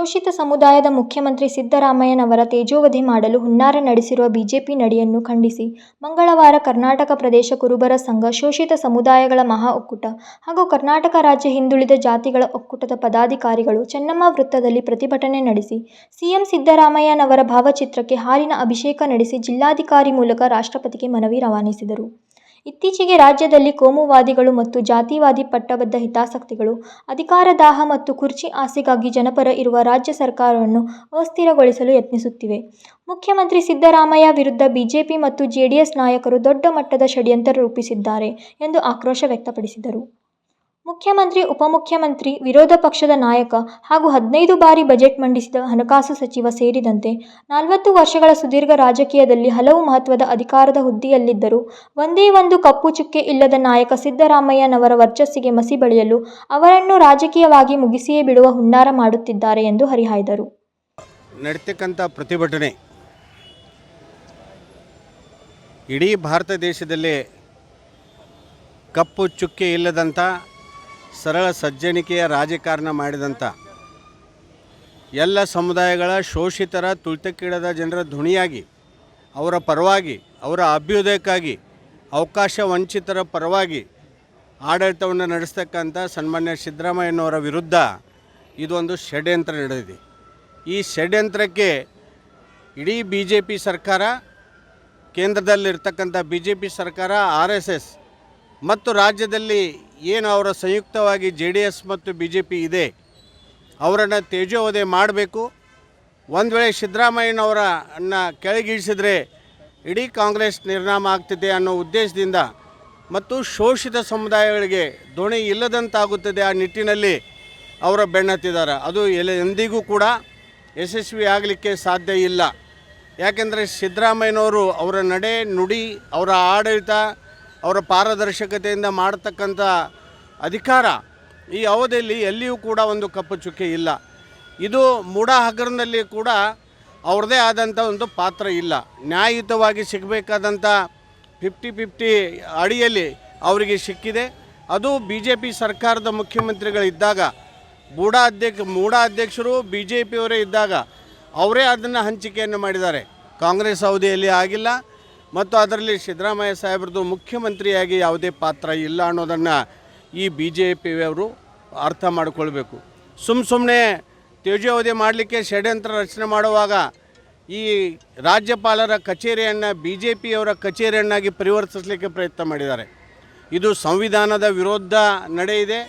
ಶೋಷಿತ ಸಮುದಾಯದ ಮುಖ್ಯಮಂತ್ರಿ ಸಿದ್ದರಾಮಯ್ಯನವರ ತೇಜೋವಧೆ ಮಾಡಲು ಹುನ್ನಾರ ನಡೆಸಿರುವ ಬಿಜೆಪಿ ನಡೆಯನ್ನು ಖಂಡಿಸಿ ಮಂಗಳವಾರ ಕರ್ನಾಟಕ ಪ್ರದೇಶ ಕುರುಬರ ಸಂಘ, ಶೋಷಿತ ಸಮುದಾಯಗಳ ಮಹಾ ಒಕ್ಕೂಟ ಹಾಗೂ ಕರ್ನಾಟಕ ರಾಜ್ಯ ಹಿಂದುಳಿದ ಜಾತಿಗಳ ಒಕ್ಕೂಟದ ಪದಾಧಿಕಾರಿಗಳು ಚೆನ್ನಮ್ಮ ವೃತ್ತದಲ್ಲಿ ಪ್ರತಿಭಟನೆ ನಡೆಸಿ, ಸಿಎಂ ಸಿದ್ದರಾಮಯ್ಯನವರ ಭಾವಚಿತ್ರಕ್ಕೆ ಹಾಲಿನ ಅಭಿಷೇಕ ನಡೆಸಿ ಜಿಲ್ಲಾಧಿಕಾರಿ ಮೂಲಕ ರಾಷ್ಟ್ರಪತಿಗೆ ಮನವಿ ರವಾನಿಸಿದರು. ಇತ್ತೀಚೆಗೆ ರಾಜ್ಯದಲ್ಲಿ ಕೋಮುವಾದಿಗಳು ಮತ್ತು ಜಾತಿವಾದಿ ಪಟ್ಟಬದ್ಧ ಹಿತಾಸಕ್ತಿಗಳು ಅಧಿಕಾರದಾಹ ಮತ್ತು ಕುರ್ಚಿ ಆಸೆಗಾಗಿ ಜನಪರ ಇರುವ ರಾಜ್ಯ ಸರ್ಕಾರವನ್ನು ಅಸ್ಥಿರಗೊಳಿಸಲು ಯತ್ನಿಸುತ್ತಿವೆ. ಮುಖ್ಯಮಂತ್ರಿ ಸಿದ್ದರಾಮಯ್ಯ ವಿರುದ್ಧ ಬಿಜೆಪಿ ಮತ್ತು ಜೆಡಿಎಸ್ ನಾಯಕರು ದೊಡ್ಡ ಮಟ್ಟದ ಷಡ್ಯಂತ್ರ ರೂಪಿಸಿದ್ದಾರೆ ಎಂದು ಆಕ್ರೋಶ ವ್ಯಕ್ತಪಡಿಸಿದರು. ಮುಖ್ಯಮಂತ್ರಿ, ಉಪಮುಖ್ಯಮಂತ್ರಿ, ವಿರೋಧ ಪಕ್ಷದ ನಾಯಕ ಹಾಗೂ ಹದಿನೈದು ಬಾರಿ ಬಜೆಟ್ ಮಂಡಿಸಿದ ಹಣಕಾಸು ಸಚಿವ ಸೇರಿದಂತೆ ನಲವತ್ತು ವರ್ಷಗಳ ಸುದೀರ್ಘ ರಾಜಕೀಯದಲ್ಲಿ ಹಲವು ಮಹತ್ವದ ಅಧಿಕಾರದ ಹುದ್ದೆಯಲ್ಲಿದ್ದರೂ ಒಂದೇ ಒಂದು ಕಪ್ಪು ಚುಕ್ಕೆ ಇಲ್ಲದ ನಾಯಕ ಸಿದ್ದರಾಮಯ್ಯನವರ ವರ್ಚಸ್ಸಿಗೆ ಮಸಿ ಬಳಿಯಲು ಅವರನ್ನು ರಾಜಕೀಯವಾಗಿ ಮುಗಿಸಿಯೇ ಬಿಡುವ ಹುನ್ನಾರ ಮಾಡುತ್ತಿದ್ದಾರೆ ಎಂದು ಹರಿಹಾಯ್ದರು. ನಡೆತಕ್ಕಂಥ ಪ್ರತಿಭಟನೆ ಇಡೀ ಭಾರತ ದೇಶದಲ್ಲಿ ಕಪ್ಪು ಚುಕ್ಕೆ ಇಲ್ಲದಂಥ ಸರಳ ಸಜ್ಜನಿಕೆಯ ರಾಜಕಾರಣ ಮಾಡಿದಂಥ ಎಲ್ಲ ಸಮುದಾಯಗಳ ಶೋಷಿತರ ತುಳಿತಕ್ಕಿಡದ ಜನರ ಧ್ವನಿಯಾಗಿ, ಅವರ ಪರವಾಗಿ, ಅವರ ಅಭ್ಯುದಯಕ್ಕಾಗಿ, ಅವಕಾಶ ವಂಚಿತರ ಪರವಾಗಿ ಆಡಳಿತವನ್ನು ನಡೆಸ್ತಕ್ಕಂಥ ಸನ್ಮಾನ್ಯ ಸಿದ್ದರಾಮಯ್ಯನವರ ವಿರುದ್ಧ ಇದೊಂದು ಷಡ್ಯಂತ್ರ ನಡೆದಿದೆ. ಈ ಷಡ್ಯಂತ್ರಕ್ಕೆ ಇಡೀ ಬಿ ಜೆ ಪಿ ಸರ್ಕಾರ ಕೇಂದ್ರದಲ್ಲಿರ್ತಕ್ಕಂಥ ಬಿ ಜೆ ಪಿ ಸರ್ಕಾರ, ಆರ್ ಎಸ್ ಎಸ್ ಮತ್ತು ರಾಜ್ಯದಲ್ಲಿ ಏನು ಅವರ ಸಂಯುಕ್ತವಾಗಿ ಜೆ ಡಿ ಎಸ್ ಮತ್ತು ಬಿ ಜೆ ಪಿ ಇದೆ, ಅವರನ್ನು ತೇಜೋವಧೆ ಮಾಡಬೇಕು. ಒಂದು ವೇಳೆ ಸಿದ್ದರಾಮಯ್ಯನವರನ್ನು ಕೆಳಗಿಳಿಸಿದರೆ ಇಡೀ ಕಾಂಗ್ರೆಸ್ ನಿರ್ನಾಮ ಆಗ್ತಿದೆ ಅನ್ನೋ ಉದ್ದೇಶದಿಂದ ಮತ್ತು ಶೋಷಿತ ಸಮುದಾಯಗಳಿಗೆ ದೋಣಿ ಇಲ್ಲದಂತಾಗುತ್ತದೆ ಆ ನಿಟ್ಟಿನಲ್ಲಿ ಅವರ ಬೆನ್ನತ್ತಿದ್ದಾರೆ. ಅದು ಎಲೆ ಎಂದಿಗೂ ಕೂಡ ಯಶಸ್ವಿ ಆಗಲಿಕ್ಕೆ ಸಾಧ್ಯ ಇಲ್ಲ. ಯಾಕೆಂದರೆ ಸಿದ್ದರಾಮಯ್ಯನವರು ಅವರ ನಡೆ ನುಡಿ, ಅವರ ಆಡಳಿತ ಅವರ ಪಾರದರ್ಶಕತೆಯಿಂದ ಮಾಡತಕ್ಕಂಥ ಅಧಿಕಾರ ಈ ಅವಧಿಯಲ್ಲಿ ಎಲ್ಲಿಯೂ ಕೂಡ ಒಂದು ಕಪ್ಪು ಚುಕ್ಕೆ ಇಲ್ಲ. ಇದು ಮೂಡ ಹಗರಣದಲ್ಲಿ ಕೂಡ ಅವ್ರದ್ದೇ ಆದಂಥ ಒಂದು ಪಾತ್ರ ಇಲ್ಲ. ನ್ಯಾಯಯುತವಾಗಿ ಸಿಗಬೇಕಾದಂಥ ಫಿಫ್ಟಿ ಫಿಫ್ಟಿ ಅಡಿಯಲ್ಲಿ ಅವರಿಗೆ ಸಿಕ್ಕಿದೆ. ಅದು ಬಿ ಜೆ ಪಿ ಸರ್ಕಾರದ ಮುಖ್ಯಮಂತ್ರಿಗಳಿದ್ದಾಗ ಬೂಢ ಅಧ್ಯಕ್ಷ ಮೂಢ ಅಧ್ಯಕ್ಷರು ಬಿ ಜೆ ಪಿಯವರೇ ಇದ್ದಾಗ ಅವರೇ ಅದನ್ನು ಹಂಚಿಕೆಯನ್ನು ಮಾಡಿದ್ದಾರೆ. ಕಾಂಗ್ರೆಸ್ ಅವಧಿಯಲ್ಲಿ ಆಗಿಲ್ಲ. ಮತ್ತು ಅದರಲ್ಲಿ ಸಿದ್ದರಾಮಯ್ಯ ಸಾಹೇಬ್ರದ್ದು ಮುಖ್ಯಮಂತ್ರಿಯಾಗಿ ಯಾವುದೇ ಪಾತ್ರ ಇಲ್ಲ ಅನ್ನೋದನ್ನು ಈ ಬಿ ಜೆ ಪಿಯವರು ಅರ್ಥ ಮಾಡಿಕೊಳ್ಬೇಕು. ಸುಮ್ಮ ಸುಮ್ಮನೆ ತೇಜೋವಧಿ ಮಾಡಲಿಕ್ಕೆ ಷಡ್ಯಂತ್ರ ರಚನೆ ಮಾಡುವಾಗ ಈ ರಾಜ್ಯಪಾಲರ ಕಚೇರಿಯನ್ನು ಬಿ ಜೆ ಪಿಯವರ ಕಚೇರಿಯನ್ನಾಗಿ ಪರಿವರ್ತಿಸಲಿಕ್ಕೆ ಪ್ರಯತ್ನ ಮಾಡಿದ್ದಾರೆ. ಇದು ಸಂವಿಧಾನದ ವಿರೋಧ ನಡೆಯಿದೆ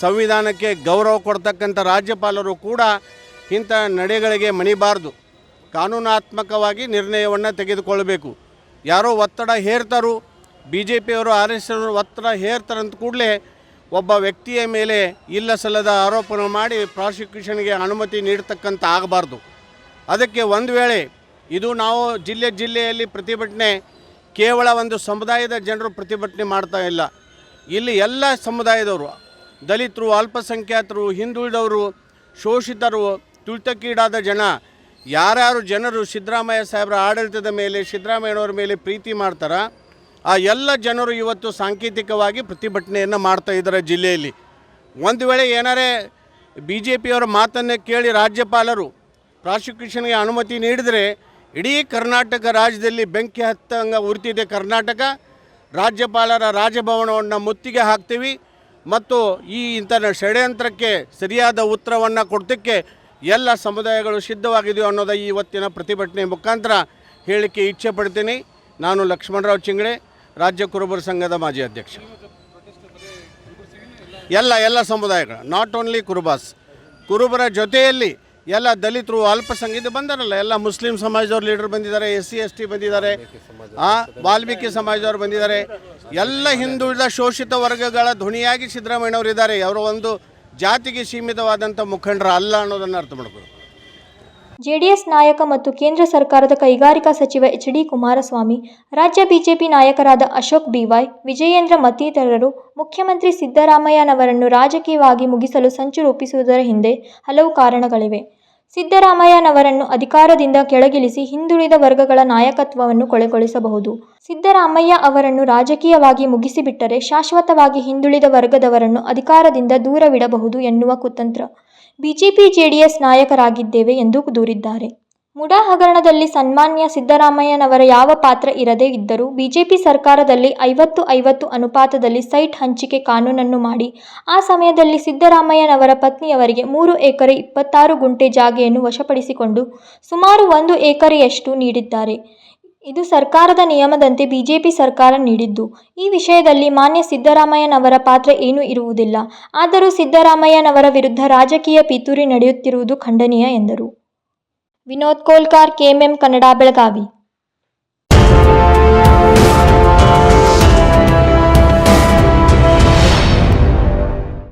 ಸಂವಿಧಾನಕ್ಕೆ ಗೌರವ ಕೊಡ್ತಕ್ಕಂಥ ರಾಜ್ಯಪಾಲರು ಕೂಡ ಇಂಥ ನಡೆಗಳಿಗೆ ಮಣಿಬಾರ್ದು. ಕಾನೂನಾತ್ಮಕವಾಗಿ ನಿರ್ಣಯವನ್ನು ತೆಗೆದುಕೊಳ್ಬೇಕು. ಯಾರೋ ಒತ್ತಡ ಹೇರ್ತಾರೋ ಬಿ ಜೆ ಪಿಯವರು ಆರ್ ಎಸ್ ಎಸ್ ಒತ್ತಡ ಹೇರ್ತಾರಂತ ಕೂಡಲೇ ಒಬ್ಬ ವ್ಯಕ್ತಿಯ ಮೇಲೆ ಇಲ್ಲ ಸಲ್ಲದ ಆರೋಪನ ಮಾಡಿ ಪ್ರಾಸಿಕ್ಯೂಷನ್ಗೆ ಅನುಮತಿ ನೀಡ್ತಕ್ಕಂಥ ಆಗಬಾರ್ದು. ಅದಕ್ಕೆ ಒಂದು ವೇಳೆ ಇದು ನಾವು ಜಿಲ್ಲೆ ಜಿಲ್ಲೆಯಲ್ಲಿ ಪ್ರತಿಭಟನೆ, ಕೇವಲ ಒಂದು ಸಮುದಾಯದ ಜನರು ಪ್ರತಿಭಟನೆ ಮಾಡ್ತಾ ಇಲ್ಲ. ಇಲ್ಲಿ ಎಲ್ಲ ಸಮುದಾಯದವರು, ದಲಿತರು, ಅಲ್ಪಸಂಖ್ಯಾತರು, ಹಿಂದುಳಿದವರು, ಶೋಷಿತರು, ತುಳಿತಕ್ಕೀಡಾದ ಜನ ಯಾರ್ಯಾರು ಜನರು ಸಿದ್ದರಾಮಯ್ಯ ಸಾಹೇಬರ ಆಡಳಿತದ ಮೇಲೆ, ಸಿದ್ದರಾಮಯ್ಯನವರ ಮೇಲೆ ಪ್ರೀತಿ ಮಾಡ್ತಾರ, ಆ ಎಲ್ಲ ಜನರು ಇವತ್ತು ಸಾಂಕೇತಿಕವಾಗಿ ಪ್ರತಿಭಟನೆಯನ್ನು ಮಾಡ್ತಾ ಇದ್ದಾರೆ ಜಿಲ್ಲೆಯಲ್ಲಿ. ಒಂದು ವೇಳೆ ಏನಾರೇ ಬಿ ಜೆ ಪಿಯವರ ಮಾತನ್ನೇ ಕೇಳಿ ರಾಜ್ಯಪಾಲರು ಪ್ರಾಸಿಕ್ಯೂಷನ್ಗೆ ಅನುಮತಿ ನೀಡಿದರೆ ಇಡೀ ಕರ್ನಾಟಕ ರಾಜ್ಯದಲ್ಲಿ ಬೆಂಕಿ ಹತ್ತಂಗ ಉರಿತಿದೆ ಕರ್ನಾಟಕ. ರಾಜ್ಯಪಾಲರ ರಾಜಭವನವನ್ನು ಮುತ್ತಿಗೆ ಹಾಕ್ತೀವಿ ಮತ್ತು ಈ ಇಂಥ ಷಡ್ಯಂತ್ರಕ್ಕೆ ಸರಿಯಾದ ಉತ್ತರವನ್ನು ಕೊಡ್ತಕ್ಕೆ ಎಲ್ಲ ಸಮುದಾಯಗಳು ಸಿದ್ಧವಾಗಿದೆಯೋ ಅನ್ನೋದ ಇವತ್ತಿನ ಪ್ರತಿಭಟನೆ ಮುಖಾಂತರ ಹೇಳಿಕೆ ಇಚ್ಛೆ ಪಡ್ತೀನಿ. ನಾನು ಲಕ್ಷ್ಮಣರಾವ್ ಚಿಂಗ್ಳೆ ರಾಜ್ಯ ಕುರುಬರ ಸಂಘದ ಮಾಜಿ ಅಧ್ಯಕ್ಷ. ಎಲ್ಲ ಎಲ್ಲ ಸಮುದಾಯಗಳು ನಾಟ್ ಓನ್ಲಿ ಕುರುಬಾಸ್, ಕುರುಬರ ಜೊತೆಯಲ್ಲಿ ಎಲ್ಲ ದಲಿತರು ಅಲ್ಪಸಂಖ್ಯಾತ ಬಂದಾರಲ್ಲ, ಎಲ್ಲ ಮುಸ್ಲಿಂ ಸಮಾಜದವ್ರ ಲೀಡರ್ ಬಂದಿದ್ದಾರೆ ಎಸ್ ಸಿ ಎಸ್ ಟಿ ಬಂದಿದ್ದಾರೆ, ಆ, ವಾಲ್ಮೀಕಿ ಸಮಾಜದವ್ರು ಬಂದಿದ್ದಾರೆ. ಎಲ್ಲ ಹಿಂದುಳಿದ ಶೋಷಿತ ವರ್ಗಗಳ ಧ್ವನಿಯಾಗಿ ಸಿದ್ದರಾಮಯ್ಯವರು ಇದ್ದಾರೆ ಅವರು ಒಂದು ಜಾತಿಗೆ ಸೀಮಿತವಾದಂಥ ಮುಖಂಡರ ಅಲ್ಲ ಅನ್ನೋದನ್ನು ಅರ್ಥ ಮಾಡ್ಬೋದು ಜೆಡಿಎಸ್ ನಾಯಕ ಮತ್ತು ಕೇಂದ್ರ ಸರ್ಕಾರದ ಕೈಗಾರಿಕಾ ಸಚಿವ ಎಚ್ ಡಿ ಕುಮಾರಸ್ವಾಮಿ, ರಾಜ್ಯ ಬಿಜೆಪಿ ನಾಯಕರಾದ ಅಶೋಕ್ ಬಿವೈ, ವಿಜಯೇಂದ್ರ ಮತ್ತಿತರರು ಮುಖ್ಯಮಂತ್ರಿ ಸಿದ್ದರಾಮಯ್ಯನವರನ್ನು ರಾಜಕೀಯವಾಗಿ ಮುಗಿಸಲು ಸಂಚು ರೂಪಿಸುವುದರ ಹಿಂದೆ ಹಲವು ಕಾರಣಗಳಿವೆ. ಸಿದ್ದರಾಮಯ್ಯನವರನ್ನು ಅಧಿಕಾರದಿಂದ ಕೆಳಗಿಳಿಸಿ ಹಿಂದುಳಿದ ವರ್ಗಗಳ ನಾಯಕತ್ವವನ್ನು ಕೊಳೆಗೊಳಿಸಬಹುದು. ಸಿದ್ದರಾಮಯ್ಯ ಅವರನ್ನು ರಾಜಕೀಯವಾಗಿ ಮುಗಿಸಿಬಿಟ್ಟರೆ ಶಾಶ್ವತವಾಗಿ ಹಿಂದುಳಿದ ವರ್ಗದವರನ್ನು ಅಧಿಕಾರದಿಂದ ದೂರವಿಡಬಹುದು ಎನ್ನುವ ಕುತಂತ್ರ. ಬಿಜೆಪಿ ಜೆಡಿಎಸ್ ನಾಯಕರಾಗಿದ್ದೇವೆ ಎಂದು ದೂರಿದ್ದಾರೆ. ಮುಡಾ ಹಗರಣದಲ್ಲಿ ಸನ್ಮಾನ್ಯ ಸಿದ್ದರಾಮಯ್ಯನವರ ಯಾವ ಪಾತ್ರ ಇರದೇ ಇದ್ದರೂ ಬಿಜೆಪಿ ಸರ್ಕಾರದಲ್ಲಿ ಐವತ್ತು ಐವತ್ತು ಅನುಪಾತದಲ್ಲಿ ಸೈಟ್ ಹಂಚಿಕೆ ಕಾನೂನನ್ನು ಮಾಡಿ, ಆ ಸಮಯದಲ್ಲಿ ಸಿದ್ದರಾಮಯ್ಯನವರ ಪತ್ನಿಯವರಿಗೆ ಮೂರು ಎಕರೆ ಇಪ್ಪತ್ತಾರು ಗುಂಟೆ ಜಾಗೆಯನ್ನು ವಶಪಡಿಸಿಕೊಂಡು ಸುಮಾರು ಒಂದು ಎಕರೆಯಷ್ಟು ನೀಡಿದ್ದಾರೆ. ಇದು ಸರ್ಕಾರದ ನಿಯಮದಂತೆ ಬಿಜೆಪಿ ಸರ್ಕಾರ ನೀಡಿದ್ದು. ಈ ವಿಷಯದಲ್ಲಿ ಮಾನ್ಯ ಸಿದ್ದರಾಮಯ್ಯನವರ ಪಾತ್ರ ಏನೂ ಇರುವುದಿಲ್ಲ. ಆದರೂ ಸಿದ್ದರಾಮಯ್ಯನವರ ವಿರುದ್ಧ ರಾಜಕೀಯ ಪಿತೂರಿ ನಡೆಯುತ್ತಿರುವುದು ಖಂಡನೀಯ ಎಂದರು. ವಿನೋದ್ ಕೋಲ್ಕಾರ್ ಕೆಎಂಎಂ ಕನ್ನಡ ಬೆಳಗಾವಿ